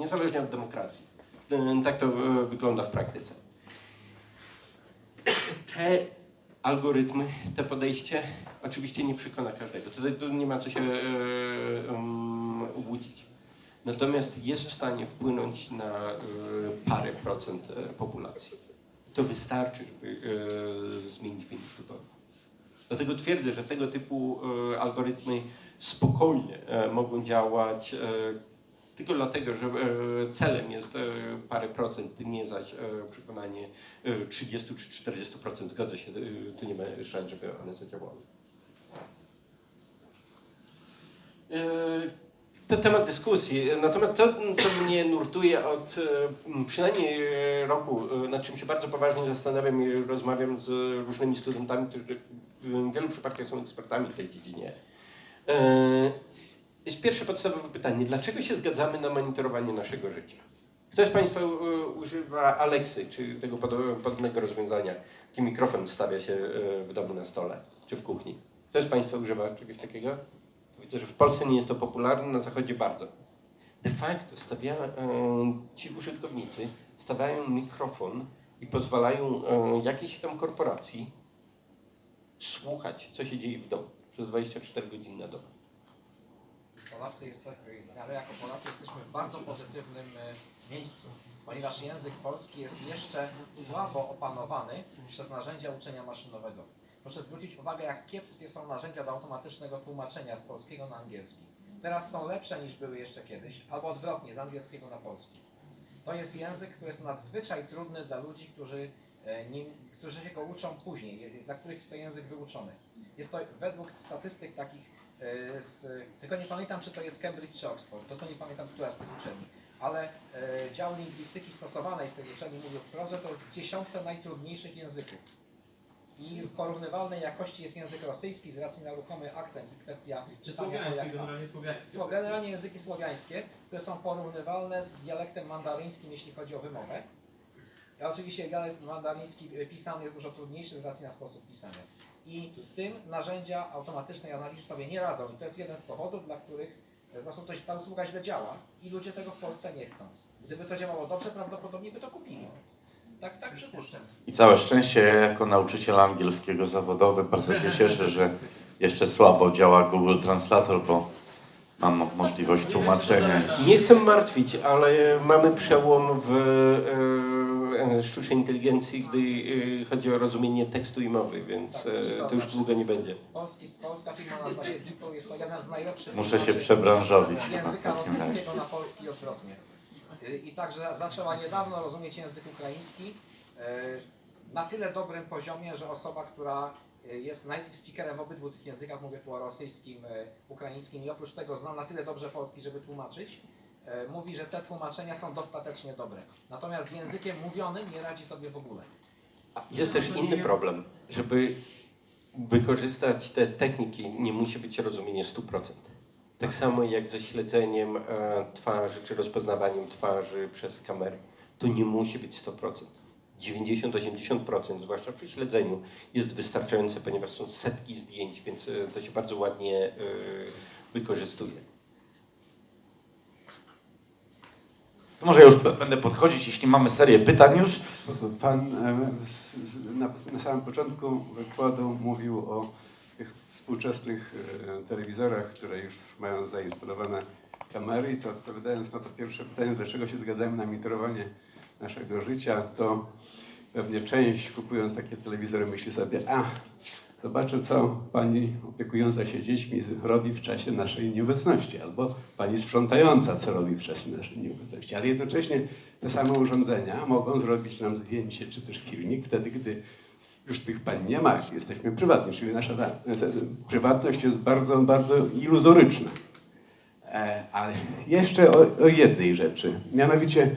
niezależnie od demokracji. E, Tak to e, wygląda w praktyce. Te algorytmy, te podejście oczywiście nie przekona każdego. Tutaj tu nie ma co się łudzić. Natomiast jest w stanie wpłynąć na parę procent populacji. To wystarczy, żeby zmienić wynik wyborów. Dlatego twierdzę, że tego typu algorytmy spokojnie mogą działać tylko dlatego, że e, celem jest e, parę procent, nie zaś e, przekonanie e, 30 czy 40%. Zgadza się, tu nie ma szans, żeby one zadziałały. To temat dyskusji. Natomiast to, co mnie nurtuje od przynajmniej roku, nad czym się bardzo poważnie zastanawiam i rozmawiam z różnymi studentami, którzy w wielu przypadkach są ekspertami w tej dziedzinie. Jest pierwsze podstawowe pytanie. Dlaczego się zgadzamy na monitorowanie naszego życia? Ktoś z Państwa używa Alexy, czy tego pod- podobnego rozwiązania? Taki mikrofon stawia się e, w domu na stole, czy w kuchni. Ktoś z Państwa używa czegoś takiego? Widzę, że w Polsce nie jest to popularne, na Zachodzie bardzo. De facto stawia, e, ci użytkownicy stawiają mikrofon i pozwalają e, jakiejś tam korporacji słuchać, co się dzieje w domu przez 24 godziny na dobę. Polacy jest, ale jako Polacy jesteśmy w bardzo pozytywnym e, miejscu, ponieważ język polski jest jeszcze słabo opanowany przez narzędzia uczenia maszynowego. Proszę zwrócić uwagę, jak kiepskie są narzędzia do automatycznego tłumaczenia z polskiego na angielski. Teraz są lepsze niż były jeszcze kiedyś, albo odwrotnie, z angielskiego na polski. To jest język, który jest nadzwyczaj trudny dla ludzi, którzy, e, którzy się go uczą później, dla których jest to język wyuczony. Jest to według statystyk takich, z, tylko nie pamiętam, czy to jest Cambridge czy Oxford, tylko nie pamiętam, która z tych uczelni, ale e, dział lingwistyki stosowanej z tej uczelni mówił wprost, że to jest w dziesiątce najtrudniejszych języków. I porównywalnej jakości jest język rosyjski z racji na ruchomy akcent i kwestia czytania Słowiański, jak generalnie słowiański. Sło- Generalnie języki słowiańskie, które są porównywalne z dialektem mandaryńskim, jeśli chodzi o wymowę. A oczywiście dialekt mandaryński pisany jest dużo trudniejszy z racji na sposób pisania. I z tym narzędzia automatycznej analizy sobie nie radzą. I to jest jeden z powodów, dla których po prostu to, ta usługa źle działa i ludzie tego w Polsce nie chcą. Gdyby to działało dobrze, prawdopodobnie by to kupili. Tak, tak przypuszczam. I całe szczęście ja jako nauczyciel angielskiego zawodowy bardzo się cieszę, że jeszcze słabo działa Google Translator, bo mam możliwość tłumaczenia. Nie chcę martwić, ale mamy przełom w e, e, sztucznej inteligencji, gdy e, chodzi o rozumienie tekstu i mowy, więc e, to już długo nie będzie. Polski, polska firma nazywa się DeepL, jest to jeden z najlepszych Muszę się przebranżowić. języka rosyjskiego na polski i odwrotnie. I także zaczęła niedawno rozumieć język ukraiński na tyle dobrym poziomie, że osoba, która jest native speakerem w obydwu tych językach, mówię tu o rosyjskim, ukraińskim i oprócz tego zna na tyle dobrze polski, żeby tłumaczyć, mówi, że te tłumaczenia są dostatecznie dobre. Natomiast z językiem mówionym nie radzi sobie w ogóle. Jest też inny problem, żeby wykorzystać te techniki, nie musi być rozumienie 100%. Tak samo jak ze śledzeniem e, twarzy czy rozpoznawaniem twarzy przez kamery. To nie musi być 100%. 90-80%, zwłaszcza przy śledzeniu, jest wystarczające, ponieważ są setki zdjęć, więc e, to się bardzo ładnie e, wykorzystuje. To może już będę podchodzić, jeśli mamy serię pytań już. Pan e, na, samym początku wykładu mówił o tych współczesnych e, telewizorach, które już mają zainstalowane kamery to odpowiadając na to pierwsze pytanie, dlaczego się zgadzamy na monitorowanie naszego życia, to pewnie część kupując takie telewizory myśli sobie, a zobaczę co pani opiekująca się dziećmi robi w czasie naszej nieobecności, albo pani sprzątająca co robi w czasie naszej nieobecności, ale jednocześnie te same urządzenia mogą zrobić nam zdjęcie czy też filmik wtedy, gdy już tych pań nie ma, jesteśmy prywatni, czyli nasza ta, prywatność jest bardzo, bardzo iluzoryczna. E, ale jeszcze o, o jednej rzeczy, mianowicie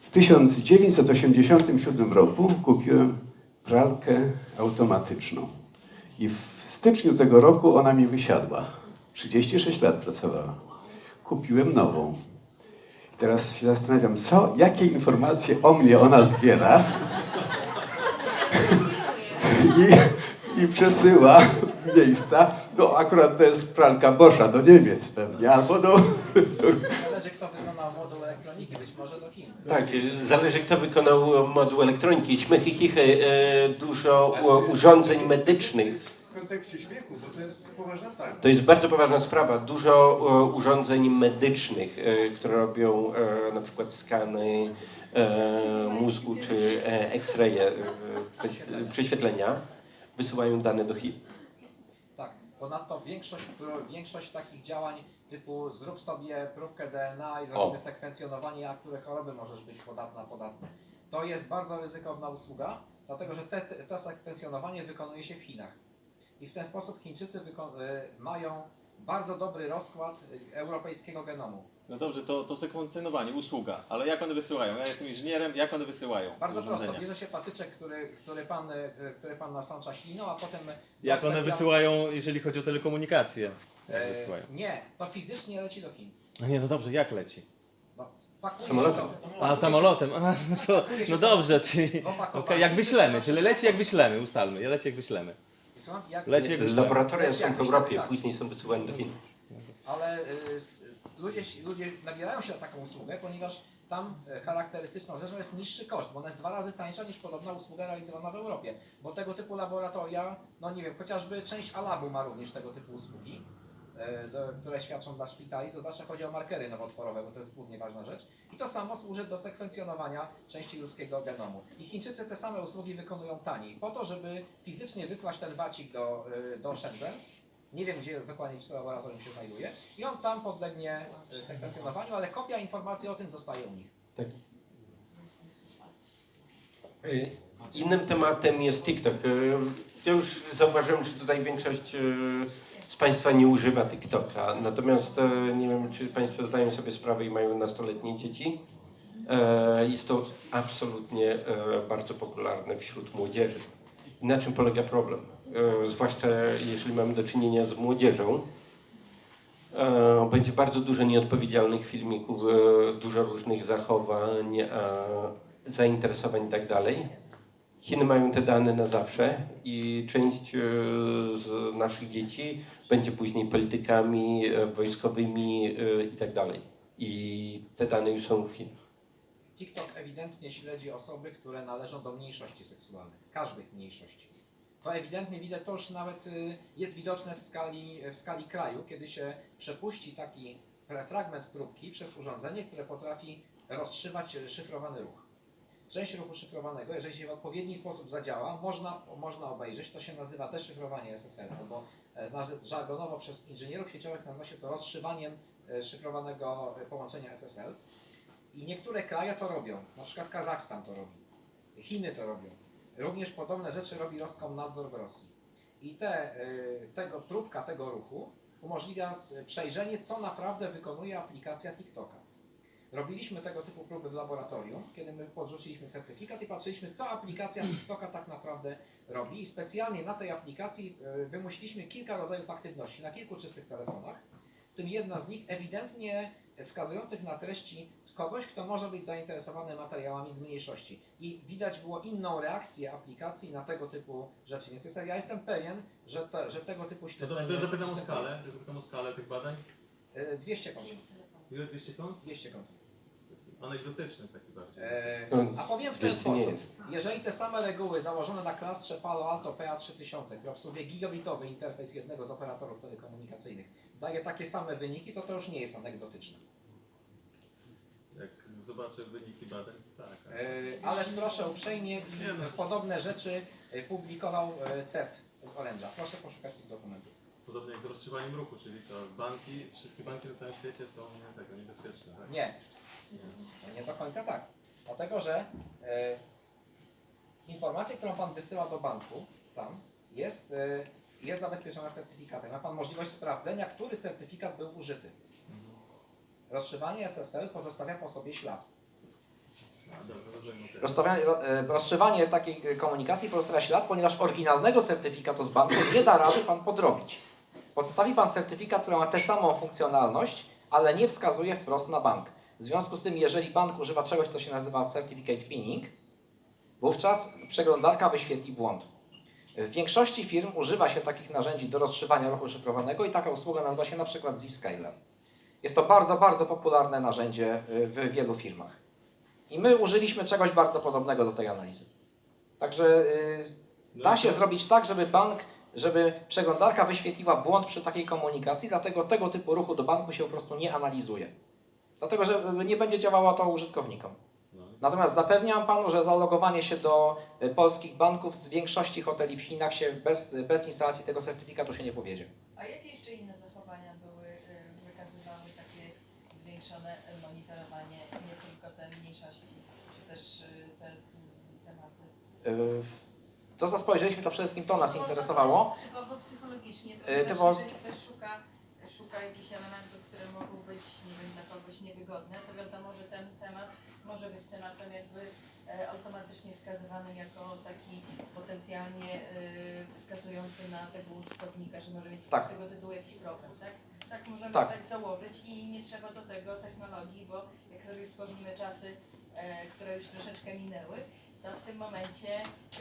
w 1987 roku kupiłem pralkę automatyczną i w styczniu tego roku ona mi wysiadła. 36 lat pracowała. Kupiłem nową. Teraz się zastanawiam, co, jakie informacje o mnie ona zbiera i, i przesyła miejsca. No akurat to jest pralka Boscha do Niemiec pewnie, albo do, do Zależy kto wykonał moduł elektryczny. elektroniki, być może do Chin. Tak, y, zależy kto wykonał moduł elektroniki. Śmiechy, chichy, y, dużo urządzeń medycznych. W kontekście śmiechu, bo to jest poważna sprawa. To jest bardzo poważna sprawa. Dużo e, urządzeń medycznych, które robią na przykład skany mózgu czy X-raye, prześ- prześwietlenia, wysyłają dane do Chin. Tak, ponadto większość, większość takich działań typu zrób sobie próbkę DNA i zrobimy O. sekwencjonowanie, na które choroby możesz być podatna, podatny. To jest bardzo ryzykowna usługa, dlatego że te, te, to sekwencjonowanie wykonuje się w Chinach. I w ten sposób Chińczycy y, mają bardzo dobry rozkład y, europejskiego genomu. No dobrze, to, to sekwencjonowanie, usługa, ale jak one wysyłają? Ja jestem inżynierem, jak one wysyłają Bardzo prosto, bierze się patyczek, który, który, pan, y, który pan nasącza śliną, a potem... Jak one specjal- wysyłają, jeżeli chodzi o telekomunikację? E, wysyłają? nie, to fizycznie leci do Chin. No nie, no dobrze, jak leci? No, pakuje Samolotem. się to- A, samolotem, a, no to, no dobrze, czyli... Okej, jak wyślemy, czyli leci jak wyślemy, ustalmy, leci jak wyślemy. Słucham? Jak, Leci jak wyślemy. Laboratoria są w Europie, tak. później są wysyłane do Chin. Ale y, s- ludzie, ludzie nabierają się na taką usługę, ponieważ tam y, charakterystyczną rzeczą jest niższy koszt, bo ona jest dwa razy tańsza niż podobna usługa realizowana w Europie. Bo tego typu laboratoria, no nie wiem, chociażby część Alabu ma również tego typu usługi, do, które świadczą dla szpitali, to znaczy chodzi o markery nowotworowe, bo to jest głównie ważna rzecz. I to samo służy do sekwencjonowania części ludzkiego genomu. I Chińczycy te same usługi wykonują taniej, po to, żeby fizycznie wysłać ten bacik do, y, do Shenzhen, nie wiem gdzie dokładnie czy to laboratorium się znajduje i on tam podlegnie y, sekwencjonowaniu, ale kopia informacji o tym zostaje u nich. Y, Innym tematem jest TikTok. Ja już zauważyłem, że tutaj większość z Państwa nie używa TikToka. Natomiast y, nie wiem, czy Państwo zdają sobie sprawę i mają nastoletnie dzieci. E, Jest to absolutnie e, bardzo popularne wśród młodzieży. Na czym polega problem? E, Zwłaszcza jeżeli mamy do czynienia z młodzieżą. E, Będzie bardzo dużo nieodpowiedzialnych filmików, e, dużo różnych zachowań, e, zainteresowań itd. Chiny mają te dane na zawsze i część e, z naszych dzieci będzie później politykami, e, wojskowymi e, itd. I te dane już są w Chinach. TikTok ewidentnie śledzi osoby, które należą do mniejszości seksualnych, każdych mniejszości. To ewidentnie widać, to już nawet y, jest widoczne w skali, w skali kraju, kiedy się przepuści taki fragment próbki przez urządzenie, które potrafi rozszywać szyfrowany ruch. Część ruchu szyfrowanego, jeżeli się w odpowiedni sposób zadziała, można, można obejrzeć, to się nazywa deszyfrowanie SSL, albo e, nazy- żargonowo przez inżynierów sieciowych nazywa się to rozszywaniem e, szyfrowanego e, połączenia SSL. I niektóre kraje to robią, na przykład Kazachstan to robi, Chiny to robią. Również podobne rzeczy robi Roskomnadzor w Rosji. I te, tego, próbka tego ruchu umożliwia przejrzenie, co naprawdę wykonuje aplikacja TikToka. Robiliśmy tego typu próby w laboratorium, kiedy my podrzuciliśmy certyfikat i patrzyliśmy, co aplikacja TikToka tak naprawdę robi. I specjalnie na tej aplikacji y, wymusiliśmy kilka rodzajów aktywności na kilku czystych telefonach, w tym jedna z nich ewidentnie wskazujących na treści kogoś, kto może być zainteresowany materiałami z mniejszości. I widać było inną reakcję aplikacji na tego typu rzeczy. Więc jest, ja jestem pewien, że, te, że tego typu No śledzenie... to, to zapytam o skalę, zapytam o skalę tych badań. Y, 200 kont. Ile 200 ton? 200 kont. Anegdotyczny taki bardziej. E, No, a powiem w ten 200 nie sposób. jest. Jeżeli te same reguły założone na klastrze Palo Alto PA3000, które obsługuje gigabitowy interfejs jednego z operatorów telekomunikacyjnych, daje takie same wyniki, to to już nie jest anegdotyczne. Jak zobaczę wyniki badań, tak. ale- E, Ależ proszę uprzejmie, Nie no. podobne rzeczy e, publikował e, CERT z Orange'a. Proszę poszukać tych dokumentów. Podobnie jak z rozstrzymaniem ruchu, czyli to banki, wszystkie banki na całym świecie są nie, tego, niebezpieczne. Tak? Nie, No nie do końca tak. Dlatego, że e, informacja, którą Pan wysyła do banku, tam, jest, e, jest zabezpieczona certyfikatem. Ma Pan możliwość sprawdzenia, który certyfikat był użyty. Rozszywanie SSL pozostawia po sobie ślad. E, rozszywanie takiej komunikacji pozostawia ślad, ponieważ oryginalnego certyfikatu z banku nie da rady Pan podrobić. Podstawi Pan certyfikat, który ma tę samą funkcjonalność, ale nie wskazuje wprost na bank. W związku z tym, jeżeli bank używa czegoś, co się nazywa certificate pinning, wówczas przeglądarka wyświetli błąd. W większości firm używa się takich narzędzi do rozszywania ruchu szyfrowanego i taka usługa nazywa się na przykład Zscaler. Jest to bardzo, bardzo popularne narzędzie y, w wielu firmach. I my użyliśmy czegoś bardzo podobnego do tej analizy. Także y, da się zrobić tak, żeby bank, żeby przeglądarka wyświetliła błąd przy takiej komunikacji, dlatego tego typu ruchu do banku się po prostu nie analizuje. Dlatego, że nie będzie działało to użytkownikom. No. Natomiast zapewniam panu, że zalogowanie się do y, polskich banków z większości hoteli w Chinach się bez, bez instalacji tego certyfikatu się nie powiedzie. A jakie jeszcze inne zachowania były, y, wykazywały takie zwiększone monitorowanie, nie tylko te mniejszości, czy też y, te tematy? Y, To, co spojrzeliśmy, to przede wszystkim to nas interesowało. Typowo psychologicznie, ponieważ typowo- jeżeli ktoś szuka, szuka jakichś elementów, które mogą być, nie wiem, dla kogoś niewygodne, to wiadomo, że ten temat może być tematem jakby e, automatycznie wskazywanym jako taki potencjalnie y, wskazujący na tego użytkownika, że może mieć Tak. z tego tytułu jakiś problem, tak? Tak możemy Tak. tak. założyć i nie trzeba do tego technologii, bo jak sobie wspomnimy czasy, e, które już troszeczkę minęły, to w tym momencie,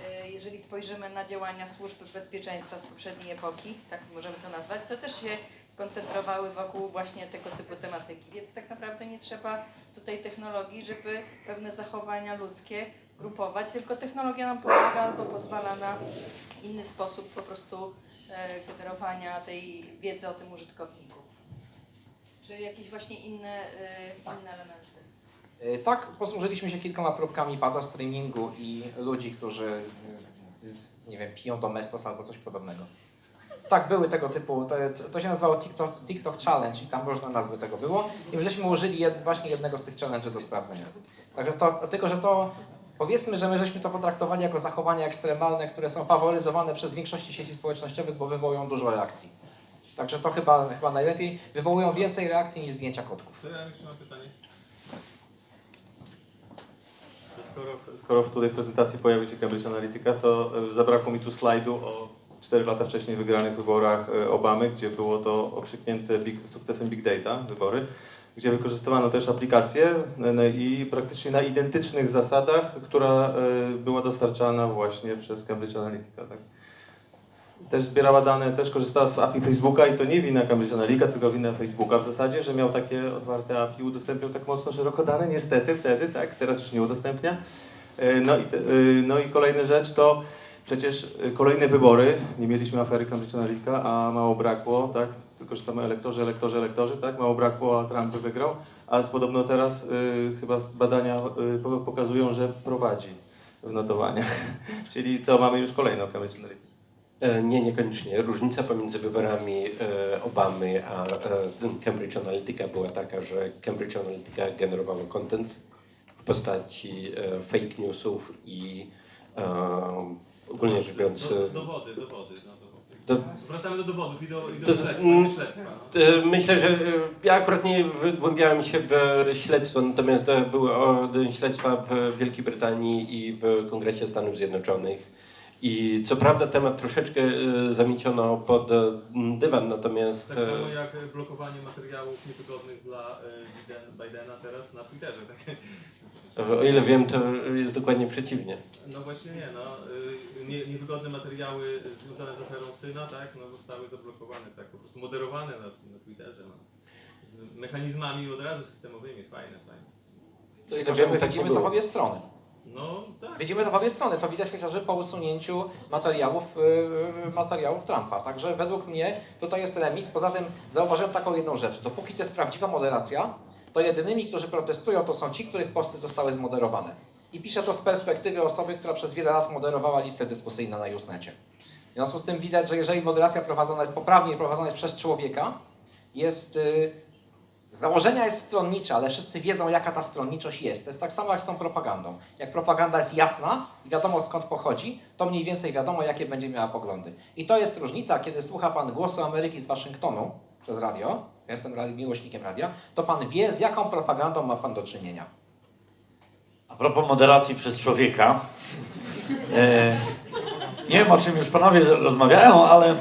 e, jeżeli spojrzymy na działania służb bezpieczeństwa z poprzedniej epoki, tak możemy to nazwać, to też się koncentrowały wokół właśnie tego typu tematyki. Więc tak naprawdę nie trzeba tutaj technologii, żeby pewne zachowania ludzkie grupować, tylko technologia nam pomaga albo pozwala na inny sposób po prostu e, generowania tej wiedzy o tym użytkowniku. Czy jakieś właśnie inne, e, inne elementy? Y, Tak, posłużyliśmy się kilkoma próbkami pada streamingu i ludzi, którzy nie wiem, piją domestos albo coś podobnego. Tak, były tego typu, to, to się nazywało TikTok, TikTok Challenge i tam różne nazwy tego było. I my żeśmy użyli jed, właśnie jednego z tych challenge do sprawdzenia. Także to, tylko, że to powiedzmy, że my żeśmy to potraktowali jako zachowania ekstremalne, które są faworyzowane przez większości sieci społecznościowych, bo wywołują dużo reakcji. Także to chyba, chyba najlepiej. Wywołują więcej reakcji niż zdjęcia kotków. Ja jeszcze mam pytanie. Skoro, skoro tutaj w prezentacji pojawił się Cambridge Analytica, to e, zabrakło mi tu slajdu o 4 lata wcześniej wygranych wyborach e, Obamy, gdzie było to okrzyknięte big, sukcesem Big Data, wybory, gdzie wykorzystywano też aplikację e, no i praktycznie na identycznych zasadach, która e, była dostarczana właśnie przez Cambridge Analytica. Tak? też zbierała dane, też korzystała z API Facebooka i to nie wina Cambridge Analytica, tylko wina Facebooka w zasadzie, że miał takie otwarte API, udostępniał tak mocno szeroko dane, niestety wtedy, tak, teraz już nie udostępnia. E, No i, no i kolejna rzecz to przecież e, kolejne wybory, nie mieliśmy afery Cambridge Analytica, a mało brakło, tak, tylko że tam elektorzy, elektorzy, elektorzy, tak, mało brakło, a Trump wygrał, a podobno teraz e, chyba badania po- pokazują, że prowadzi w notowaniach, czyli co, mamy już kolejną Cambridge Analytica. E, Nie, niekoniecznie. Różnica pomiędzy wyborami e, Obamy a e, Cambridge Analytica była taka, że Cambridge Analytica generowało content w postaci e, fake newsów i e, ogólnie rzecz biorąc... Do, e, dowody, dowody. No, Do- dowody. Wracamy do dowodów i do, i do śledztwa. No. E, Myślę, że e, ja akurat nie wygłębiałem się w śledztwo, natomiast były śledztwa w Wielkiej Brytanii i w Kongresie Stanów Zjednoczonych. I co prawda temat troszeczkę e, zamieciono pod e, dywan, natomiast Tak samo jak blokowanie materiałów niewygodnych dla Biden- Bidena teraz na Twitterze. Tak? o ile wiem, to jest dokładnie przeciwnie. No właśnie nie, no. y, Nie, niewygodne materiały związane z aferą syna, tak, no zostały zablokowane, tak, po prostu moderowane na, na Twitterze. No. Z mechanizmami od razu systemowymi, fajne, fajne. To ile Tylko, że my wiem, tak widzimy to w obie strony. No tak. Widzimy to w obie strony. To widać chociażby po usunięciu materiałów, yy, materiałów Trumpa. Także według mnie tutaj jest remis. Poza tym zauważyłem taką jedną rzecz. Dopóki to jest prawdziwa moderacja, to jedynymi, którzy protestują, to są ci, których posty zostały zmoderowane. I piszę to z perspektywy osoby, która przez wiele lat moderowała listę dyskusyjną na Usenetie. W związku z tym widać, że jeżeli moderacja prowadzona jest poprawnie, prowadzona jest przez człowieka, jest yy, z założenia jest stronnicza, ale wszyscy wiedzą, jaka ta stronniczość jest. To jest tak samo jak z tą propagandą. Jak propaganda jest jasna i wiadomo skąd pochodzi, to mniej więcej wiadomo, jakie będzie miała poglądy. I to jest różnica, kiedy słucha Pan głosu Ameryki z Waszyngtonu przez radio, ja jestem miłośnikiem radia, to Pan wie, z jaką propagandą ma Pan do czynienia. A propos moderacji przez człowieka. E, nie wiem, o czym już panowie rozmawiają, ale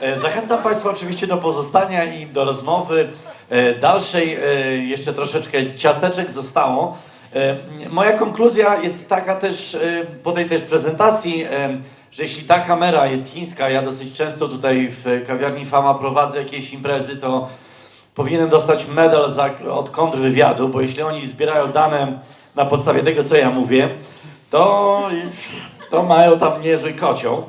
e, zachęcam Państwa oczywiście do pozostania i do rozmowy dalszej. E, jeszcze troszeczkę ciasteczek zostało. E, moja konkluzja jest taka też e, po tej też prezentacji, e, że jeśli ta kamera jest chińska, ja dosyć często tutaj w kawiarni Fama prowadzę jakieś imprezy, to powinien dostać medal za, od kontrwywiadu, bo jeśli oni zbierają dane na podstawie tego, co ja mówię, to, to mają tam niezły kocioł.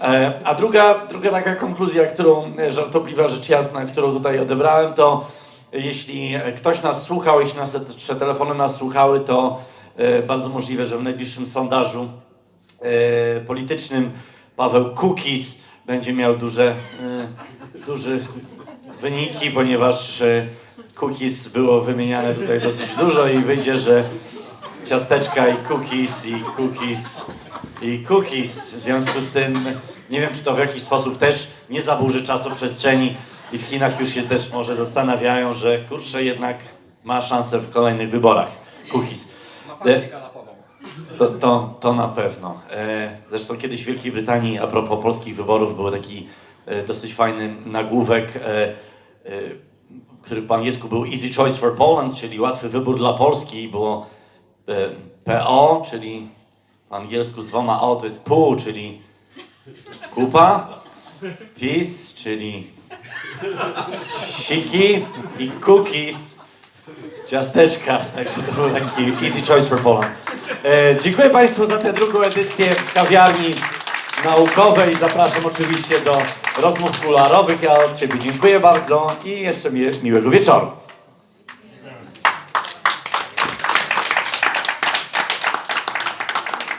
E, A druga, druga taka konkluzja, którą e, żartobliwa rzecz jasna, którą tutaj odebrałem, to jeśli ktoś nas słuchał, jeśli nasze telefony nas słuchały, to e, bardzo możliwe, że w najbliższym sondażu e, politycznym Paweł Kukis będzie miał duże, e, duże wyniki, ponieważ cookies było wymieniane tutaj dosyć dużo i wyjdzie, że ciasteczka i cookies i cookies i cookies. W związku z tym nie wiem, czy to w jakiś sposób też nie zaburzy czasu przestrzeni i w Chinach już się też może zastanawiają, że kurczę jednak ma szansę w kolejnych wyborach. Cookies. E, to, to, to na pewno. E, Zresztą kiedyś w Wielkiej Brytanii, a propos polskich wyborów, był taki e, dosyć fajny nagłówek, e, e, który po angielsku był Easy Choice for Poland, czyli łatwy wybór dla Polski. Było e, PO, czyli po angielsku z dwoma O to jest pół, czyli kupa. PiS, czyli siki i cookies, ciasteczka. Także to był taki easy choice for Poland. E, dziękuję Państwu za tę drugą edycję kawiarni naukowej. Zapraszam oczywiście do rozmów kularowych. Ja od siebie dziękuję bardzo i jeszcze mi- miłego wieczoru.